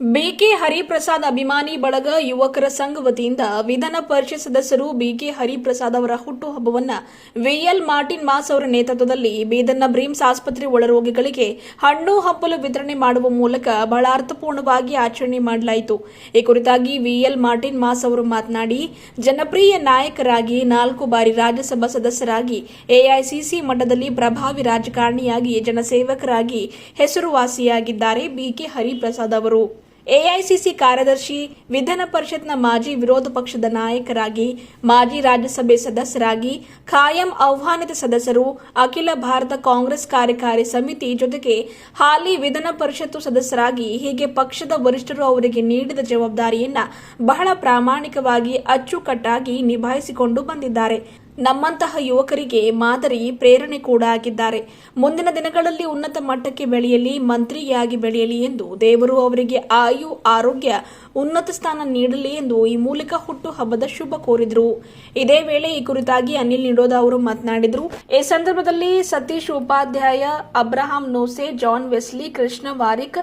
BK Hariprasad ಅಭಿಮಾನಿ ಬಳಗ ಯುವಕರ ಸಂಘ ವತಿಯಿಂದ ವಿಧಾನ ಪರಿಷತ್ ಸದಸ್ಯರು ಬಿಕೆ ಹರಿಪ್ರಸಾದ್ ಅವರ ಹುಟ್ಟುಹಬ್ಬವನ್ನ ವಿಎಲ್ ಮಾರ್ಟಿನ್ ಮಾಸ್ ಅವರ ನೇತೃತ್ವದಲ್ಲಿ ಬೀದರ್ನ ಬ್ರೀಮ್ಸ್ ಆಸ್ಪತ್ರೆ ಒಳರೋಗಿಗಳಿಗೆ ಹಣ್ಣು ಹಂಪಲು ವಿತರಣೆ ಮಾಡುವ ಮೂಲಕ ಬಹಳ ಅರ್ಥಪೂರ್ಣವಾಗಿ ಆಚರಣೆ ಮಾಡಲಾಯಿತು. ಈ ಕುರಿತಾಗಿ ವಿಎಲ್ ಮಾರ್ಟಿನ್ ಮಾಸ್ ಅವರು ಮಾತನಾಡಿ, ಜನಪ್ರಿಯ ನಾಯಕರಾಗಿ ನಾಲ್ಕು ಬಾರಿ ರಾಜ್ಯಸಭಾ ಸದಸ್ಯರಾಗಿ ಎಐಸಿಸಿ ಮಟ್ಟದಲ್ಲಿ ಪ್ರಭಾವಿ ರಾಜಕಾರಣಿಯಾಗಿ ಜನಸೇವಕರಾಗಿ ಹೆಸರುವಾಸಿಯಾಗಿದ್ದಾರೆ ಬಿಕೆ ಹರಿಪ್ರಸಾದ್ ಅವರು. ಎಐಸಿಸಿ ಕಾರ್ಯದರ್ಶಿ ವಿಧಾನ ಪರಿಷತ್ನ ಮಾಜಿ ವಿರೋಧ ಪಕ್ಷದ ನಾಯಕರಾಗಿ, ಮಾಜಿ ರಾಜ್ಯಸಭೆ ಸದಸ್ಯರಾಗಿ, ಖಾಯಂ ಆಹ್ವಾನಿತ ಸದಸ್ಯರು, ಅಖಿಲ ಭಾರತ ಕಾಂಗ್ರೆಸ್ ಕಾರ್ಯಕಾರಿ ಸಮಿತಿ ಜೊತೆಗೆ ಹಾಲಿ ವಿಧಾನ ಪರಿಷತ್ತು ಸದಸ್ಯರಾಗಿ ಹೀಗೆ ಪಕ್ಷದ ವರಿಷ್ಠರು ಅವರಿಗೆ ನೀಡಿದ ಜವಾಬ್ದಾರಿಯನ್ನ ಬಹಳ ಪ್ರಾಮಾಣಿಕವಾಗಿ ಅಚ್ಚುಕಟ್ಟಾಗಿ ನಿಭಾಯಿಸಿಕೊಂಡು ಬಂದಿದ್ದಾರೆ. ನಮ್ಮಂತಹ ಯುವಕರಿಗೆ ಮಾದರಿ ಪ್ರೇರಣೆ ಕೂಡ ಆಗಿದ್ದಾರೆ. ಮುಂದಿನ ದಿನಗಳಲ್ಲಿ ಉನ್ನತ ಮಟ್ಟಕ್ಕೆ ಬೆಳೆಯಲಿ, ಮಂತ್ರಿಯಾಗಿ ಬೆಳೆಯಲಿ ಎಂದು ದೇವರು ಅವರಿಗೆ ಆಯು, ಆರೋಗ್ಯ ಉನ್ನತ ಸ್ಥಾನ ನೀಡಲಿ ಎಂದು ಈ ಮೂಲಕ ಹುಟ್ಟು ಹಬ್ಬದ ಶುಭ ಕೋರಿದರು. ಇದೇ ವೇಳೆ ಈ ಕುರಿತಾಗಿ ಅನಿಲ್ ನಿಡೋದ ಅವರು ಮಾತನಾಡಿದರು. ಈ ಸಂದರ್ಭದಲ್ಲಿ Satish Upadhyaya, Abraham Nose, John Wesley, Krishna Warik,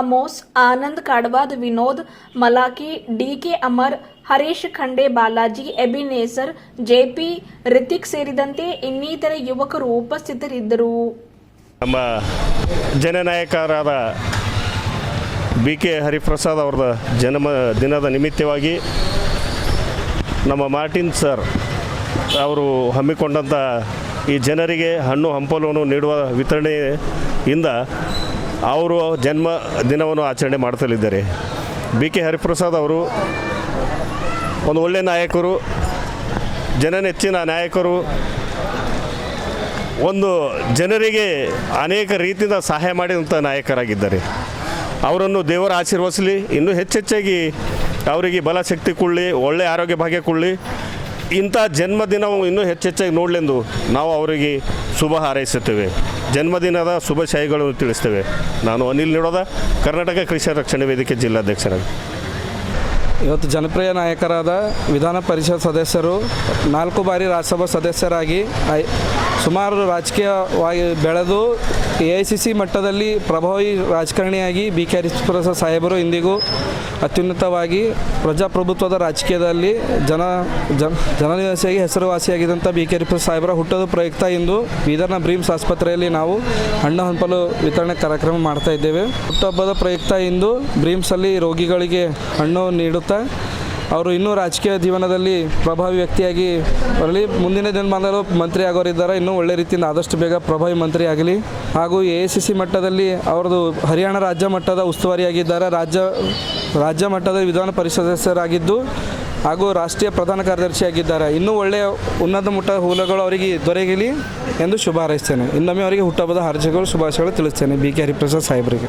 Amos, Anand Kadavad, Vinod Malachi, D K Amar, Harish Khande, Balaji, Ebenezer, J P, Rithik ಸೇರಿದಂತೆ ಇನ್ನಿತರ ಯುವಕರು ಉಪಸ್ಥಿತರಿದ್ದರು. ನಮ್ಮ ಜನನಾಯಕರಾದ ಬಿ ಕೆ ಹರಿಪ್ರಸಾದ್ ಅವ್ರದ ಜನ್ಮ ದಿನದ ನಿಮಿತ್ತವಾಗಿ ನಮ್ಮ ಮಾರ್ಟಿನ್ ಸರ್ ಅವರು ಹಮ್ಮಿಕೊಂಡಂಥ ಈ ಜನರಿಗೆ ಹಣ್ಣು ಹಂಪಲವನ್ನು ನೀಡುವ ವಿತರಣೆಯಿಂದ ಅವರು ಜನ್ಮ ದಿನವನ್ನು ಆಚರಣೆ ಮಾಡ್ತಲಿದ್ದಾರೆ ಬಿ ಕೆ ಹರಿಪ್ರಸಾದ್ ಅವರು ಒಂದು ಒಳ್ಳೆಯ ನಾಯಕರು, ಜನನೆಚ್ಚಿನ ನಾಯಕರು, ಒಂದು ಜನರಿಗೆ ಅನೇಕ ರೀತಿಯಿಂದ ಸಹಾಯ ಮಾಡಿದಂಥ ನಾಯಕರಾಗಿದ್ದಾರೆ. ಅವರನ್ನು ದೇವರ ಆಶೀರ್ವದಿಸಲಿ. ಇನ್ನೂ ಹೆಚ್ಚೆಚ್ಚಾಗಿ ಅವರಿಗೆ ಬಲ ಶಕ್ತಿ ಕೊಡಲಿ ಒಳ್ಳೆಯ ಆರೋಗ್ಯ ಭಾಗ್ಯ ಕೊಡಲಿ. ಇಂಥ ಜನ್ಮದಿನವು ಇನ್ನೂ ಹೆಚ್ಚೆಚ್ಚಾಗಿ ನೋಡಲೆಂದು ನಾವು ಅವರಿಗೆ ಶುಭ ಹಾರೈಸುತ್ತೇವೆ. ಜನ್ಮದಿನದ ಶುಭಾಶಯಗಳನ್ನು ತಿಳಿಸ್ತೇವೆ. ನಾನು ಅನಿಲ್ ನಿಡೋದ, ಕರ್ನಾಟಕ ಕೃಷಿ ರಕ್ಷಣೆ ವೇದಿಕೆ ಜಿಲ್ಲಾಧ್ಯಕ್ಷರಾಗಿ. ಇವತ್ತು ಜನಪ್ರಿಯ ನಾಯಕರಾದ ವಿಧಾನ ಪರಿಷತ್ ಸದಸ್ಯರು, ನಾಲ್ಕು ಬಾರಿ ರಾಜ್ಯಸಭಾ ಸದಸ್ಯರಾಗಿ ಸುಮಾರು ರಾಜಕೀಯವಾಗಿ ಬೆಳೆದು ಎ ಐ ಸಿ ಸಿ ಮಟ್ಟದಲ್ಲಿ ಪ್ರಭಾವಿ ರಾಜಕಾರಣಿಯಾಗಿ ಬಿ ಕೆ ಸಾಹೇಬರು ಇಂದಿಗೂ ಅತ್ಯುನ್ನತವಾಗಿ ಪ್ರಜಾಪ್ರಭುತ್ವದ ರಾಜಕೀಯದಲ್ಲಿ ಜನ ಜನ, ಜನನಿವಾಸಿಯಾಗಿ ಹೆಸರುವಾಸಿಯಾಗಿದ್ದಂಥ ಬಿ ಕೆ ಹರಿಪ್ರಸಾದ್ ಸಾಹೇಬರ ಹುಟ್ಟದ ಪ್ರಯುಕ್ತ ಇಂದು ಬೀದರ್ನ ಬ್ರೀಮ್ಸ್ ಆಸ್ಪತ್ರೆಯಲ್ಲಿ ನಾವು ಹಣ್ಣು ಹಂಪಲು ವಿತರಣೆ ಕಾರ್ಯಕ್ರಮ ಮಾಡ್ತಾ ಇದ್ದೇವೆ. ಹುಟ್ಟಹಬ್ಬದ ಪ್ರಯುಕ್ತ ಇಂದು ಬ್ರೀಮ್ಸಲ್ಲಿ ರೋಗಿಗಳಿಗೆ ಹಣ್ಣು ನೀಡುತ್ತಾ ಅವರು ಇನ್ನೂ ರಾಜಕೀಯ ಜೀವನದಲ್ಲಿ ಪ್ರಭಾವಿ ವ್ಯಕ್ತಿಯಾಗಿ ಬರಲಿ. ಮುಂದಿನ ದಿನಮಾನದಲ್ಲೂ ಮಂತ್ರಿ ಆಗೋರಿದ್ದಾರೆ. ಇನ್ನೂ ಒಳ್ಳೆ ರೀತಿಯಿಂದ ಆದಷ್ಟು ಬೇಗ ಪ್ರಭಾವಿ ಮಂತ್ರಿ ಆಗಲಿ. ಹಾಗೂ ಎ ಸಿ ಸಿ ಮಟ್ಟದಲ್ಲಿ ಅವರದು ಹರಿಯಾಣ ರಾಜ್ಯ ಮಟ್ಟದ ಉಸ್ತುವಾರಿಯಾಗಿದ್ದಾರೆ. ರಾಜ್ಯ ರಾಜ್ಯ ಮಟ್ಟದ ವಿಧಾನ ಪರಿಷತ್ ಸದಸ್ಯರಾಗಿದ್ದು ಹಾಗೂ ರಾಷ್ಟ್ರೀಯ ಪ್ರಧಾನ ಕಾರ್ಯದರ್ಶಿಯಾಗಿದ್ದಾರೆ. ಇನ್ನೂ ಒಳ್ಳೆಯ ಉನ್ನತ ಮಟ್ಟದ ಹುಲಗಳು ಅವರಿಗೆ ದೊರೆಯಲಿ ಎಂದು ಶುಭ ಹಾರೈಸ್ತೇನೆ. ಇನ್ನೊಮ್ಮೆ ಅವರಿಗೆ ಹುಟ್ಟಹಬ್ಬದ ಹಾರ್ಜಗಳು ಶುಭಾಶಯಗಳು ತಿಳಿಸ್ತೇನೆ. ಬಿ ಕೆ ಹರಿಪ್ರಸಾದ್ ಸಾಹೇಬರಿಗೆ.